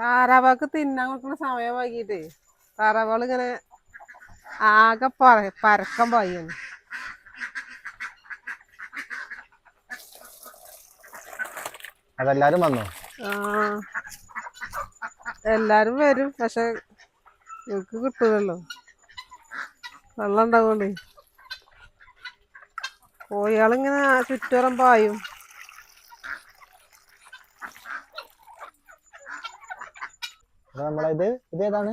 താറാവാക്ക് തിന്നാൻ കൊടുക്കുന്ന സമയം വൈകിട്ടേ. താറാവുകൾ ഇങ്ങനെ ആകെ പറ- പരക്കം പായാണ് അതെല്ലാരും വന്നോ? ആ. എല്ലാരും വരും പക്ഷെ എനിക്ക് കിട്ടൂലല്ലോ. വെള്ളം ഉണ്ടാവുകൊണ്ടേ കോഴികളിങ്ങനെ ചുറ്റോറം പായും. ഇത് നമ്മളെ ഇത് ഇത് ഏതാണ്?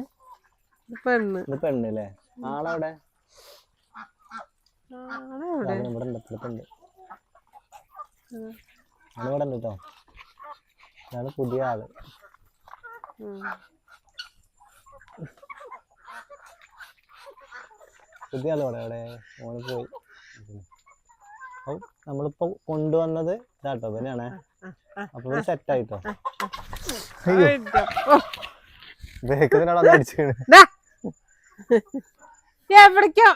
പെണ്ണ്. ഇത് പെണ്ണ് അല്ലേ ആളവിടെ ഇവിടെ ഉണ്ട് ഇപ്പുറത്തുണ്ട് അവനിവിടെ ഉണ്ട് കേട്ടോ ഇതാണ് പുതിയ ആൾ. പുതിയ ആൾ ഇവിടെ ഇവിടെ. ഓന് പോയി. അപ്പൊ നമ്മളിപ്പോ കൊണ്ടുവന്നത് ഇതാട്ടോ ഇവനാണേ. അപ്പൊ സെറ്റ് ആയിട്ടോ. എവിടേക്കാ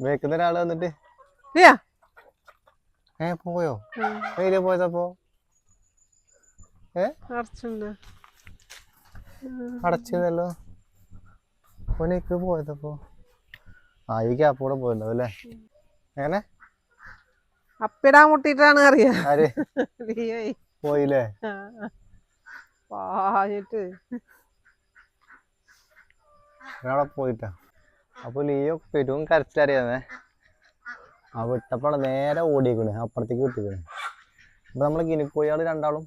ബേക്കുന്ന ഒരാൾ വന്നിട്ട്. ഏ പോയോ? പോയതപ്പോ ഏ? അടച്ചതല്ലോ ഓനേക്ക് പോയതപ്പോ ആ ഈ ഗ്യാപ്പ് കൂടെ പോയിട്ടുണ്ടാവും അല്ലേ? എങ്ങനെ? അപ്പിടാൻ മുട്ടിയിട്ടാണ് അറിയാ. പോയില്ലേ. പാഞ്ഞിട്ട്. പോയിട്ടാ. അപ്പൊ ലീയോ പെരും കരച്ചിലറിയാമേ. ആ വിട്ടപ്പോഴാണ് നേരെ ഓടിയേക്കണ് അപ്പുറത്തേക്ക് വിട്ടിക്കണ്. അപ്പൊ നമ്മൾ ഗിനിക്കോഴികൾ രണ്ടാളും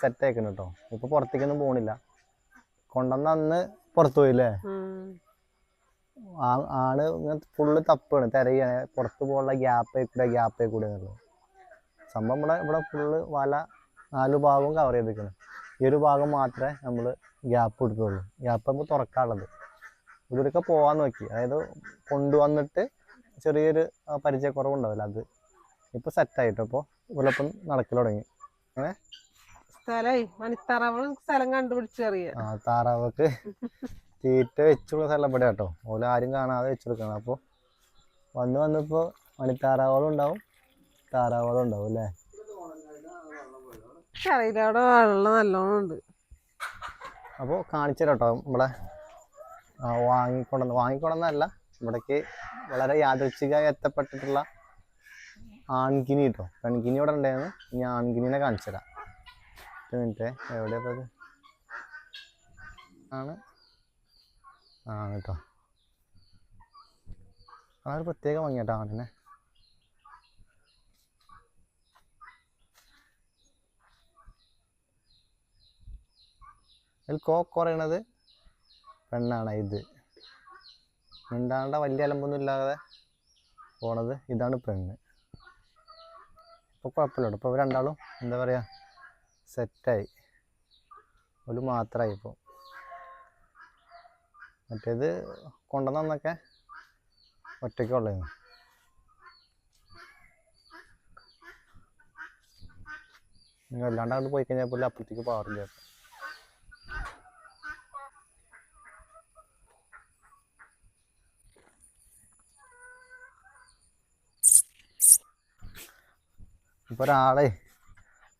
സെറ്റ് ആക്കണം കേട്ടോ ഇപ്പൊ പുറത്തേക്കൊന്നും പോണില്ല. കൊണ്ടുവന്ന അന്ന് പുറത്തു പോയില്ലേ? ആണ് ഇങ്ങനെ ഫുള്ള് തപ്പാണ് തിരയാണ്. പുറത്ത് പോകാനുള്ള ഗ്യാപ്പേ കൂടെ ഗ്യാപ്പേ കൂടെ എന്നുള്ളത്. സംഭവം ഇവിടെ ഇവിടെ ഫുള്ള് വല നാല് ഭാഗവും കവർ ചെയ്തിരിക്കണം ഈ ഒരു ഭാഗം മാത്രമേ നമ്മൾ ഗ്യാപ്പ് എടുത്തുള്ളൂ. ഗ്യാപ്പ് നമുക്ക് തുറക്കാനുള്ളത്. ഇവിടെയൊക്കെ പോകാൻ നോക്കി. അതായത് കൊണ്ടുവന്നിട്ട് ചെറിയൊരു പരിചയക്കുറവുണ്ടാവില്ല അത്. ഇപ്പൊ സെറ്റായിട്ടോ അപ്പോൾ ഇവിടെപ്പം നടക്കൽ തുടങ്ങി. അങ്ങനെ സ്ഥലം കണ്ടുപിടിച്ചറിയാ ആ താറാവക്ക് തീറ്റ വെച്ചുള്ള സ്ഥലം ഇവിടെ കേട്ടോ. ഓല ആരും കാണാതെ വെച്ചെടുക്കണം. അപ്പോൾ വന്ന് വന്നപ്പോൾ മണിത്താറാവളും ഉണ്ടാവും. താറാവളും ഉണ്ടാവും അല്ലേ? അറിയില്ല അവിടെ വെള്ളം നല്ലോണം ഉണ്ട്. അപ്പോൾ കാണിച്ചു ഇവിടെ വാങ്ങിക്കൊണ്ടു വാങ്ങിക്കൊണ്ടെന്നല്ല ഇവിടേക്ക് വളരെ യാദൃച്ഛികമായി എത്തപ്പെട്ടിട്ടുള്ള ആൺകിനി കേട്ടോ പെൺകിനി ഇവിടെ ഉണ്ടായിരുന്നു. ഇനി ആൺകിനിനെ കാണിച്ചു തരാം. എവിടെ ഇപ്പൊ ആണ്. ആണ് കേട്ടോ ആ ഒരു പ്രത്യേക ഭംഗി കേട്ടോ ആണിനെ. ഇതിൽ കോക്ക് പറയണത് പെണ്ണാണ് ഇത്. മിണ്ടാണ്ട വലിയ അലമ്പൊന്നും ഇല്ലാതെ പോണത് ഇതാണ് പെണ്ണ്. ഇപ്പോൾ കുഴപ്പമില്ല ഇപ്പോൾ രണ്ടാളും എന്താ പറയുക സെറ്റായി. ഒരു മാത്രമായി ഇപ്പോൾ മറ്റേത് കൊണ്ടുവന്നൊക്കെ ഒറ്റയ്ക്കുള്ളായിരുന്നു നിങ്ങൾ അല്ലാണ്ട് അങ്ങോട്ട് പോയി കഴിഞ്ഞാൽ പോലും അപ്പുറത്തേക്ക് പാറില്ല ഇപ്പൊ. ഇപ്പൊ ഒരാളെ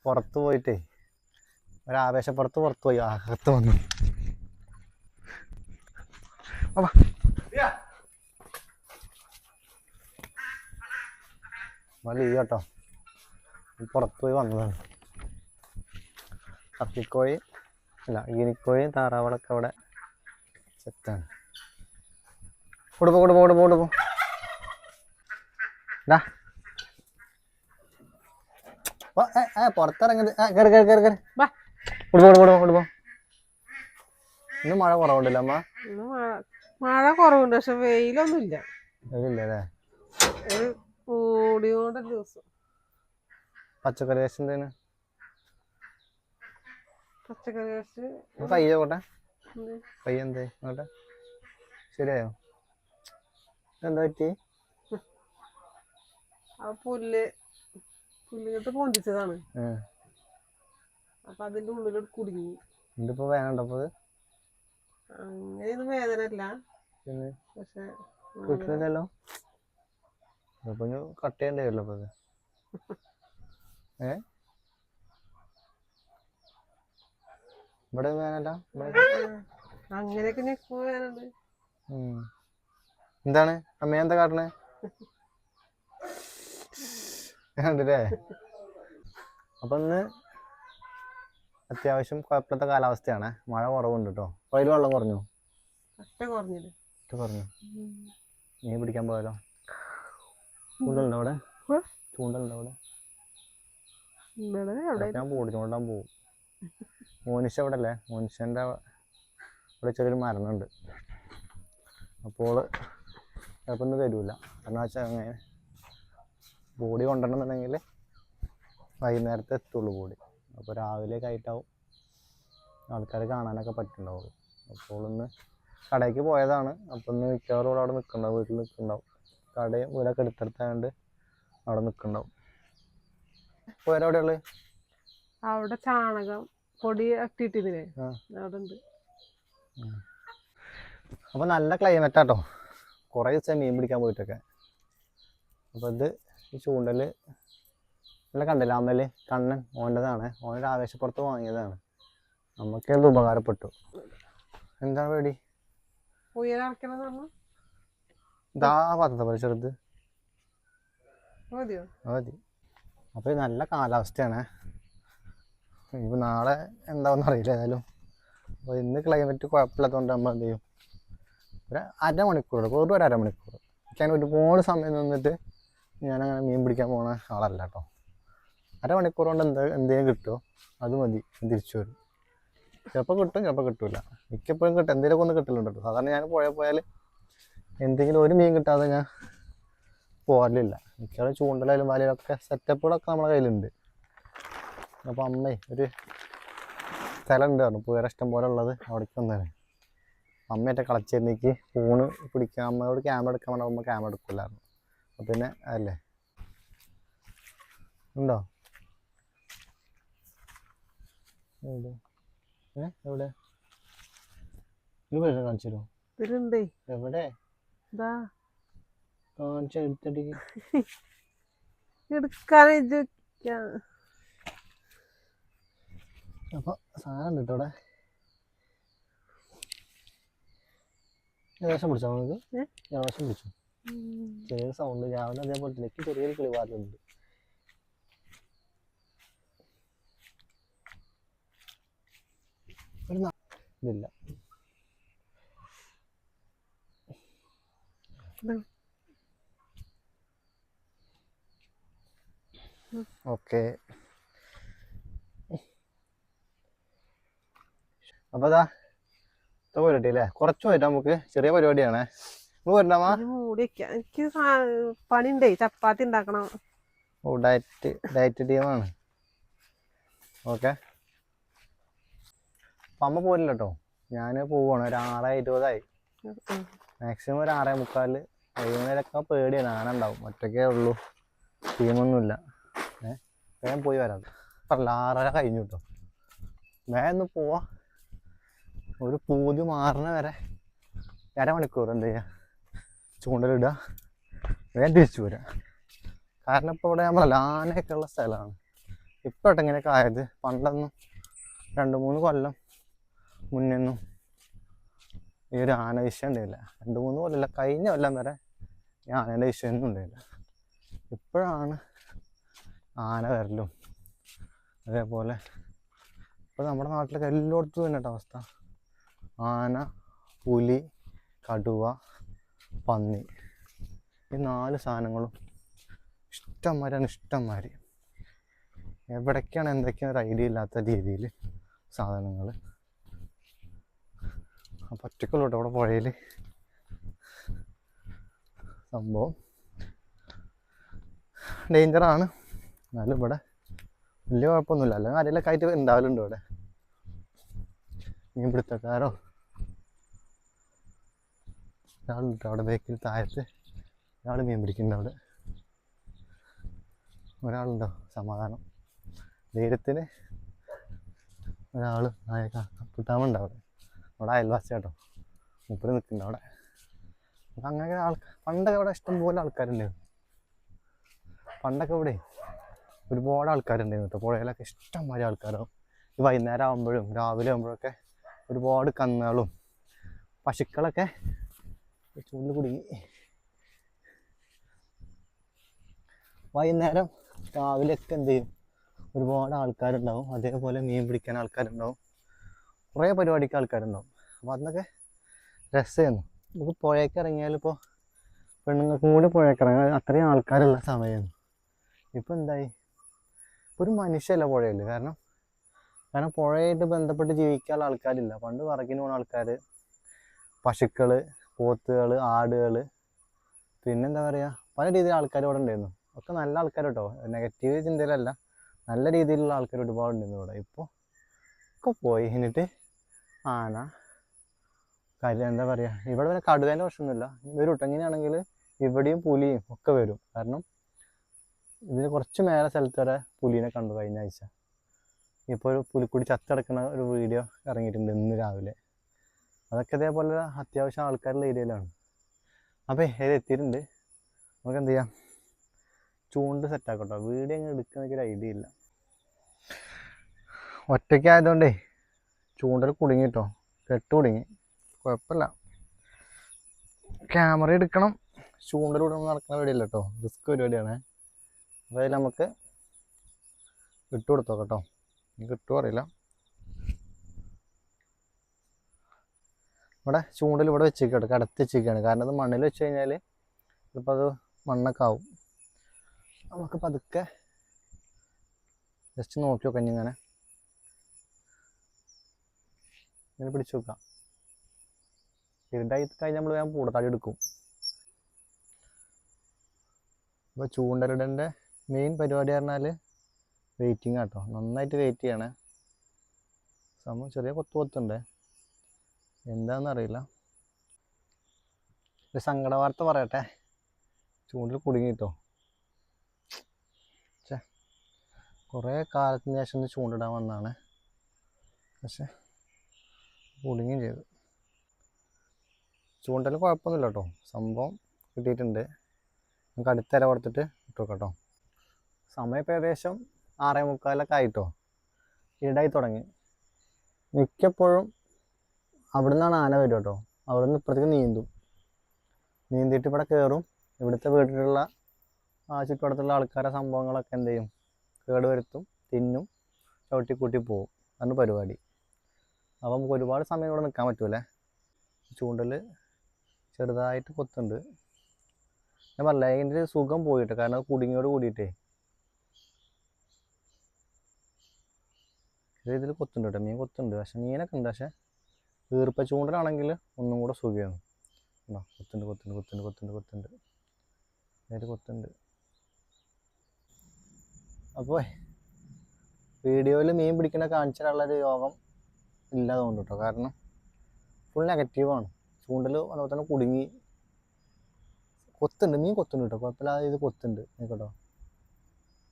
പുറത്ത് പോയിട്ടേ ഒരാവേശപ്പുറത്ത് പുറത്ത് പോയി. അകത്ത് വന്നു. അപ്പാ. ഈ കേട്ടോ. പുറത്ത് വന്നതാണ്. കത്തിക്കോഴി അല്ല ഗിനിക്കോഴിയും താറാവളൊക്കെ അവിടെ സെറ്റാണ് കൊടുപ്പോ കൊടുപ്പോ കൊടുപ്പോ കൊടുപ്പോ ഡാ ഓ, ഏ, ഏ, പുറത്തിറങ്ങരുത് ഏ, കേറ് കേറ് കേറ് കേറ് വാ. കൊടുപ്പോ കൊടുപ്പോ കൊടുപ്പോ ഇന്ന് മഴ കുറവുണ്ടല്ലോ അമ്മ. മഴ കുറവുണ്ട് പക്ഷെ വെയിലൊന്നും ഇല്ല ഇല്ല അല്ലേ? ഒരു കൂടിയോണ്ട ദിവസം. പച്ചക്കറി വേസ്റ്റ് പച്ചക്കറി നോക്കട്ടെ എന്ത്? ശരിയായോ? എന്താ പറ്റി? ആ പുല്ല്. പുല്ലിങ്ങോട്ട് പൊന്തിച്ചതാണ്. അപ്പൊ അതിന്റെ ഉള്ളിലോട്ട് കുടുങ്ങി. ഇതിപ്പോ വേണ്ടപ്പോ അങ്ങനെ ഇത് വേദന അല്ല പക്ഷെ കിട്ടുന്നില്ലല്ലോ അപ്പൊ കട്ട് ചെയ്യണ്ടേ അപ്പൊ ഏ? ഇവിടെ വേനല്ല അങ്ങനെയൊക്കെ എന്താണ്? അമ്മ എന്താ കാട്ടണേ? കണ്ടില്ലേ? അപ്പൊ ഇന്ന് അത്യാവശ്യം കുഴപ്പമില്ലാത്ത കാലാവസ്ഥയാണ്. മഴ കുറവുണ്ട് കേട്ടോ അതിൽ വെള്ളം കുറഞ്ഞു? കുറഞ്ഞു? മീൻ പിടിക്കാൻ പോയാലോ? ചൂണ്ടലുണ്ടോ അവിടെ? ചൂണ്ടുണ്ടോ ചൂണ്ടലുണ്ടോ അവിടെ? ഞാൻ പോകും ചൂണ്ടാൻ പോകും മോനിഷ അവിടെ അല്ലേ മോനിഷന്റെ ഇവിടെ ചെറിയൊരു മരണമുണ്ട് അപ്പോൾ ചിലപ്പോൾ ഒന്നും തരൂല. കാരണം വെച്ചാൽ അങ്ങനെ ബോഡി കൊണ്ടുവരണമെന്നുണ്ടെങ്കിൽ വൈകുന്നേരത്തെ എത്തുള്ളൂ ബോഡി. അപ്പോൾ രാവിലെ ആയിട്ടാവും. ആൾക്കാർ കാണാനൊക്കെ പറ്റുന്നുണ്ടാവുള്ളൂ. അപ്പോൾ ഇന്ന് കടയ്ക്ക് പോയതാണ്. അപ്പോൾ ഇന്ന് മിക്കവാറും ഇവിടെ അവിടെ നിൽക്കുന്നുണ്ടാവും. വീട്ടിൽ നിൽക്കുന്നുണ്ടാവും. കടയും വീടൊക്കെ എടുത്തെടുത്തായതുകൊണ്ട് അവിടെ നിൽക്കുന്നുണ്ടാവും. വേറെ എവിടെയുള്ളത് അവിടെ ചാണകം പൊടി ഇട്ടിട്ടില്ലേ? ആ. അവിടെ ഉണ്ട് അപ്പോൾ നല്ല ക്ലൈമറ്റാട്ടോ കുറേ ദിവസം മീൻ പിടിക്കാൻ പോയിട്ടൊക്കെ. അപ്പോൾ ഇത് ഈ ചൂണ്ടൽ നല്ല കണ്ടില്ല? അമ്മൽ കണ്ണൻ ഓന്റെതാണ്. ഓന്റെ ആവേശപ്പുറത്ത് വാങ്ങിയതാണ്. നമുക്ക് എന്ത് ഉപകാരപ്പെട്ടു. എന്താണ് പേടി? ഇതാ പോലെ ചെറുത്. മതി. അപ്പോൾ നല്ല കാലാവസ്ഥയാണ്. ഇപ്പൊ നാളെ എന്താവെന്ന് അറിയില്ല ഏതായാലും. അപ്പോൾ ഇന്ന് ക്ലൈമറ്റ് കുഴപ്പമില്ലാത്തതുകൊണ്ട് നമ്മൾ എന്ത് ചെയ്യും? ഒരു അരമണിക്കൂർ വെറും ഒരു അരമണിക്കൂർ. ഞാൻ ഒരുപാട് സമയം നിന്നിട്ട് ഞാനങ്ങനെ മീൻ പിടിക്കാൻ പോണ ആളല്ല കേട്ടോ അരമണിക്കൂർ കൊണ്ട് എന്താ എന്തെങ്കിലും കിട്ടുമോ അത് മതി തിരിച്ചു വരും. ചിലപ്പോൾ കിട്ടും ചിലപ്പോൾ കിട്ടില്ല മിക്കപ്പോഴും കിട്ടും. എന്തെങ്കിലുമൊക്കെ ഒന്ന് കിട്ടലുണ്ട് കേട്ടോ സാധാരണ ഞാൻ പോയാൽ പോയാൽ എന്തെങ്കിലും ഒരു മീൻ കിട്ടാതെ ഞാൻ പോരലില്ല മിക്കവാറും ചൂണ്ടലായാലും വലയിലൊക്കെ സെറ്റപ്പുകളൊക്കെ നമ്മുടെ കയ്യിലുണ്ട്. അപ്പോൾ അമ്മേ ഒരു സ്ഥലം ഉണ്ട് പറഞ്ഞു പുയര ഇഷ്ടം പോലെ ഉള്ളത് അവിടേക്ക് വന്നതാണ്. അമ്മയൊക്കെ കളച്ചിരുന്നേക്ക് ഫോണ് പിടിക്കാൻ അമ്മയോട് ക്യാമറ എടുക്കാൻ പറഞ്ഞാൽ അമ്മ ക്യാമറ എടുക്കില്ലായിരുന്നു പിന്നെ അല്ലേ? ഉണ്ടോ? എവിടെ ഏ? എവിടെ? ഇത് കാണിച്ചു തരുമോ ഇതിലുണ്ടേ. എവിടെ? ഇതാ. കാണിച്ച എടുത്തിട്ട്. എടുക്കാൻ ഇത് അപ്പൊ സാധനം ഉണ്ട് കേട്ടോ ഏകദേശം പിടിച്ചോ നമുക്ക്? ഏകദേശം പിടിച്ചു? ചെറിയ സൗണ്ട് രാവിലെ അതേപോലെ തന്നെ എനിക്ക് ചെറിയൊരു ഇതില്ല. ഇത്. ഓക്കെ. അപ്പൊ അതാ പരിപാടി അല്ലേ കുറച്ച് പോയിട്ട് നമുക്ക് ചെറിയ പരിപാടിയാണ്. വരണമാ മൂടി വെക്കാം. എനിക്ക് പണിയുണ്ടേ ചപ്പാത്തി ഉണ്ടാക്കണം ഓ ഡയറ്റ് ഡയറ്റ് ടീമാണ്. ഓക്കെ. അമ്മ പോരില്ല കേട്ടോ ഞാൻ പോവാണ്. ഒരു ആറ് ഇരുപതായി. മാക്സിമം ഒരു ആറേ മുക്കാൽ. വൈകുന്നേരമൊക്കെ പേടിയാണ്. ആന ഉണ്ടാവും ഒറ്റക്കേ ഉള്ളൂ. ടീമൊന്നുമില്ല ഏഹ് വേഗം പോയി വരാം. പറഞ്ഞില്ല ആറര കഴിഞ്ഞു കേട്ടോ വേഗം ഒന്ന് പോവാ. ഒരു പൂതി മാറണ വരെ. അരമണിക്കൂർ എന്ത് ചെയ്യുക ചൂണ്ടലിടുക. വേഗം തിരിച്ചു വരിക കാരണം ഇപ്പോൾ ഇവിടെ നമ്മളല്ല ആനയൊക്കെ ഉള്ള സ്ഥലമാണ്. ഇപ്പോഴത്തെ ഇങ്ങനെയൊക്കെ ആയത്. പണ്ടൊന്നും രണ്ട് മൂന്ന് കൊല്ലം മുന്നൊന്നും ഈ ഒരു ആന വിഷയം ഉണ്ടായില്ല. രണ്ട് മൂന്ന് കൊല്ലമല്ല കഴിഞ്ഞ കൊല്ലം വരെ ഈ ആനേന്റെ വിഷയമൊന്നും ഉണ്ടായില്ല. ഇപ്പോഴാണ് ആന വരലും. അതേപോലെ ഇപ്പോൾ നമ്മുടെ നാട്ടിലൊക്കെ എല്ലായിടത്തും തന്നെ അവസ്ഥ. ആന പുലി കടുവ പന്നി. ഈ നാല് സാധനങ്ങളും ഇഷ്ടംമാരാണ് ഇഷ്ടംമാര് എവിടേക്കാണ് എന്തൊക്കെയാണ് ഒരു ഐഡിയ ഇല്ലാത്ത രീതിയിൽ സാധനങ്ങൾ അപ്പം ഒറ്റക്കുള്ളൂ അവിടെ പുഴയിൽ സംഭവം ഡേഞ്ചറാണ് എന്നാലും ഇവിടെ വലിയ കുഴപ്പമൊന്നുമില്ല. അല്ലെങ്കിൽ ആരെങ്കിലൊക്കെ ആയിട്ട് ഉണ്ടാവലുണ്ട് ഇവിടെ? മീൻ പിടുത്തക്കാരോ? ഒരാളുണ്ട് അവിടെ ബേക്കിൽ താഴത്ത്. ഒരാൾ മീൻ പിടിക്കുന്നുണ്ട് അവിടെ. ഒരാളുണ്ടോ? സമാധാനം. ധൈര്യത്തിന് ഒരാൾ കിട്ടാമുണ്ട് അവിടെ. അവിടെ അയൽവാസി കേട്ടോ. മുപ്പര് നിൽക്കുന്നുണ്ട് അവിടെ. അപ്പം അങ്ങനെ ആൾക്കാർ പണ്ടൊക്കെ അവിടെ ഇഷ്ടംപോലെ ആൾക്കാരുണ്ടായിരുന്നു. പണ്ടൊക്കെ ഇവിടെ ഒരുപാട് ആൾക്കാരുണ്ടായിരുന്നു കേട്ടോ. പുഴയിലൊക്കെ ഇഷ്ടംമാതിരി ആൾക്കാരാവും. ഈ വൈകുന്നേരം ആകുമ്പോഴും രാവിലെ ആകുമ്പോഴൊക്കെ ഒരുപാട് കന്നുകളും പശുക്കളൊക്കെ ചൂണ്ടിൽ കുടുങ്ങി വൈകുന്നേരം രാവിലെയൊക്കെ എന്ത് ചെയ്യും? ഒരുപാട് ആൾക്കാരുണ്ടാവും. അതേപോലെ മീൻ പിടിക്കാൻ ആൾക്കാരുണ്ടാവും. കുറേ പരിപാടിക്ക് ആൾക്കാരുണ്ടാവും. അപ്പോൾ അതിനൊക്കെ രസമായിരുന്നു നമുക്ക് പുഴയൊക്കെ ഇറങ്ങിയാലിപ്പോൾ പെണ്ണുങ്ങൾക്കും കൂടി പുഴയൊക്കെ ഇറങ്ങാൻ അത്രയും ആൾക്കാരുള്ള സമയമായിരുന്നു. ഇപ്പോൾ എന്തായി? ഇപ്പോൾ ഒരു മനുഷ്യല്ല പുഴയിൽ കാരണം കാരണം പുഴയായിട്ട് ബന്ധപ്പെട്ട് ജീവിക്കാനുള്ള ആൾക്കാരില്ല. പണ്ട് വറക്കിന് പോണ ആൾക്കാർ പശുക്കൾ പോത്തുകൾ ആടുകൾ പിന്നെന്താ പറയുക പല രീതിയിൽ ആൾക്കാർ ഇവിടെ ഉണ്ടായിരുന്നു. ഒക്കെ നല്ല ആൾക്കാർ കേട്ടോ നെഗറ്റീവ് ചിന്തയിലല്ല നല്ല രീതിയിലുള്ള ആൾക്കാർ ഒരുപാട് ഉണ്ടായിരുന്നു ഇവിടെ. ഇപ്പോൾ ഒക്കെ പോയി. എന്നിട്ട് ആന കാര്യം എന്താ പറയുക ഇവിടെ പിന്നെ കടുവേന്റെ പ്രശ്നമൊന്നുമില്ല. ഒരു കേട്ടോ ഇവിടെയും പുലിയും ഒക്കെ വരും. കാരണം ഇതിന് കുറച്ച് മേലെ സ്ഥലത്ത് വരെ പുലിനെ കണ്ടു കഴിഞ്ഞ ആഴ്ച. ഇപ്പോൾ ഒരു പുലിക്കുടി ചത്തടക്കുന്ന ഒരു വീഡിയോ ഇറങ്ങിയിട്ടുണ്ട് ഇന്ന് രാവിലെ. അതൊക്കെ ഇതേപോലെ അത്യാവശ്യം ആൾക്കാരുള്ള ഏരിയയിലാണ്. അപ്പോൾ ഏത് എത്തിയിട്ടുണ്ട്. നമുക്ക് എന്ത് ചെയ്യാം? ചൂണ്ട് സെറ്റാക്കട്ടോ വീഡിയോ അങ്ങ് എടുക്കുന്ന ഒരു ഐഡിയ ഇല്ല. ഒറ്റയ്ക്കായതുകൊണ്ടേ ചൂണ്ടൽ കുടുങ്ങിട്ടോ. കെട്ട് കുടുങ്ങി. കുഴപ്പമില്ല. ക്യാമറ എടുക്കണം. ചൂണ്ടലൂടെ നടക്കുന്ന പരിപാടിയല്ല കേട്ടോ റിസ്ക് പരിപാടിയാണ്. അപ്പോൾ അതിൽ നമുക്ക് ഇട്ട് കൊടുത്തോ കേട്ടോ കിട്ടുമോ അറിയില്ല. ഇവിടെ ചൂണ്ടൽ ഇവിടെ വെച്ചേക്കട്ടെ കടത്തി വെച്ചേക്കാണ്. കാരണം അത് മണ്ണിൽ വെച്ച് കഴിഞ്ഞാൽ ചിലപ്പോൾ അത് മണ്ണൊക്കെ ആവും. നമുക്ക് പതുക്കെ ജസ്റ്റ് നോക്കി നോക്കാം ഇങ്ങനെ. ഇങ്ങനെ പിടിച്ചു നോക്കാം. ഇരുട്ടായി കഴിഞ്ഞാൽ നമ്മൾ വേഗം പൂടത്താടി എടുക്കും. അപ്പോൾ ചൂണ്ടലിടന്റെ മെയിൻ പരിപാടി പറഞ്ഞാൽ വെയിറ്റിംഗ് ആട്ടോ നന്നായിട്ട് വെയിറ്റ് ചെയ്യണേ. സംഭവം ചെറിയ കൊത്തു കൊത്തുണ്ട് എന്താണെന്ന് അറിയില്ല ഒരു സങ്കട വാർത്ത പറയട്ടെ. ചൂണ്ടിൽ കുടുങ്ങിട്ടോ. ചേ കുറേ കാലത്തിന് ശേഷം ഒന്ന് ചൂണ്ടിടാൻ വന്നാണ്. പക്ഷേ കുടുങ്ങുകയും ചെയ്തു. ചൂണ്ടൽ കുഴപ്പമൊന്നുമില്ല കേട്ടോ സംഭവം കിട്ടിയിട്ടുണ്ട്. നമുക്ക് അടുത്തര കൊടുത്തിട്ട് ഇട്ടു കേട്ടോ സമയം ഇപ്പോൾ ഏകദേശം ആറേ മുക്കാലൊക്കെ ആയിട്ടോ. ഇടായി തുടങ്ങി. മിക്കപ്പോഴും അവിടെ നിന്നാണ് ആന വരും കേട്ടോ അവിടെ നിന്ന് ഇപ്പുറത്തേക്ക് നീന്തും. നീന്തിയിട്ട് ഇവിടെ കയറും ഇവിടുത്തെ വീട്ടിലുള്ള ആ ചുറ്റുവട്ടത്തുള്ള ആൾക്കാരെ സംഭവങ്ങളൊക്കെ എന്ത് ചെയ്യും? കേട് വരുത്തും തിന്നും ചവിട്ടിക്കൂട്ടി പോവും. അതാണ് പരിപാടി. അപ്പോൾ നമുക്ക് ഒരുപാട് സമയം ഇവിടെ നിൽക്കാൻ പറ്റൂലേ ചൂണ്ടൽ ചെറുതായിട്ട് കൊത്തുണ്ട്. ഞാൻ പറഞ്ഞില്ല അതിന്റെ സുഖം പോയിട്ട് കാരണം കുടുങ്ങിയോട് കൂടിയിട്ടേ. ഇതിൽ കൊത്തുണ്ട് കേട്ടോ മീൻ കൊത്തുണ്ട്. പക്ഷെ മീനൊക്കെ ഉണ്ട്. പക്ഷെ ഈർപ്പ ചൂണ്ടലാണെങ്കിൽ ഒന്നും കൂടെ സുഖമാണ് ഉണ്ടോ കൊത്തുണ്ട് കൊത്തുണ്ട് കൊത്തുണ്ട് കൊത്തുണ്ട് കൊത്തുണ്ട്. അതിൽ കൊത്തുണ്ട്. അപ്പോൾ വീഡിയോയിൽ മീൻ പിടിക്കുന്ന പിടിക്കണ കാണിച്ചാലുള്ളൊരു യോഗം ഇല്ലാതെ കൊണ്ട് കേട്ടോ. കാരണം ഫുൾ നെഗറ്റീവാണ് ചൂണ്ടൽ അതുപോലെ തന്നെ കുടുങ്ങി. കൊത്തുണ്ട് മീൻ കൊത്തുണ്ട് കേട്ടോ. കുഴപ്പമില്ലാതെ ഇത് കൊത്തുണ്ട്. കേട്ടോ.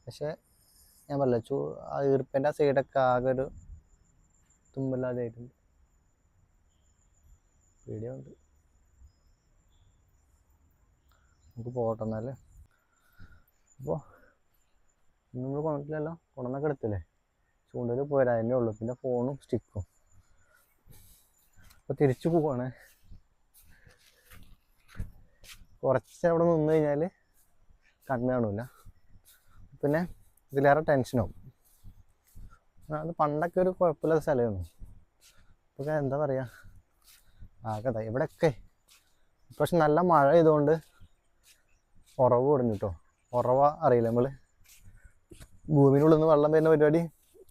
പക്ഷേ ഞാൻ പറഞ്ഞില്ല ചൂ ആ ഈർപ്പന്റെ ആ സൈഡൊക്കെ ആകെ ഒരു തുമ്പില്ലാതെ ആയിട്ടുണ്ട്. വീഡിയോ ഉണ്ട് നമുക്ക് പോകട്ടെ എന്നാലേ അപ്പോൾ നമ്മൾ കൊണ്ടിട്ടില്ലല്ലോ കൊണ്ടുവന്നൊക്കെ എടുത്തില്ലേ? ചൂണ്ടൽ പോരാ തന്നെ ഉള്ളൂ. പിന്നെ ഫോണും സ്റ്റിക്കും. അപ്പോൾ തിരിച്ചു പോവാണ്. കുറച്ച് അവിടെ നിന്ന് കഴിഞ്ഞാൽ കണ്ണ് കാണൂല. പിന്നെ ഇതിലേറെ ടെൻഷനാവും അത് പണ്ടൊക്കെ ഒരു കുഴപ്പമില്ലാത്ത സ്ഥലമായിരുന്നു. അപ്പോൾ എന്താ പറയുക ആകെ ദാ ഇവിടെയൊക്കെ പക്ഷെ നല്ല മഴ ചെയ്തുകൊണ്ട് ഉറവ് കൊടുഞ്ഞു കേട്ടോ ഉറവ അറിയില്ല നമ്മൾ ഭൂമിനുള്ളിൽ നിന്ന് വെള്ളം വരുന്ന പരിപാടി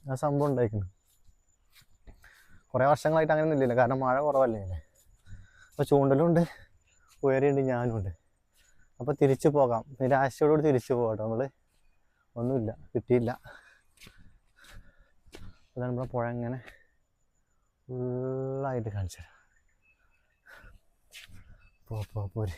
ആ സംഭവം ഉണ്ടായിരിക്കുന്നു കുറേ വർഷങ്ങളായിട്ട് അങ്ങനെ ഇല്ലല്ലോ കാരണം മഴ കുറവല്ലേ. അപ്പോൾ ചൂണ്ടലുണ്ട് ഉണ്ട് ഉയരെയുണ്ട് ഞാനും ഉണ്ട്. അപ്പോൾ തിരിച്ചു പോകാം. നിരാശയോടുകൂടി തിരിച്ചു പോകാം കേട്ടോ നമ്മൾ ഒന്നുമില്ല കിട്ടിയില്ല. അതാണ് നമ്മളെ പുഴ ഇങ്ങനെ ഫുള്ളായിട്ട് കാണിച്ചു തരാം. por, por,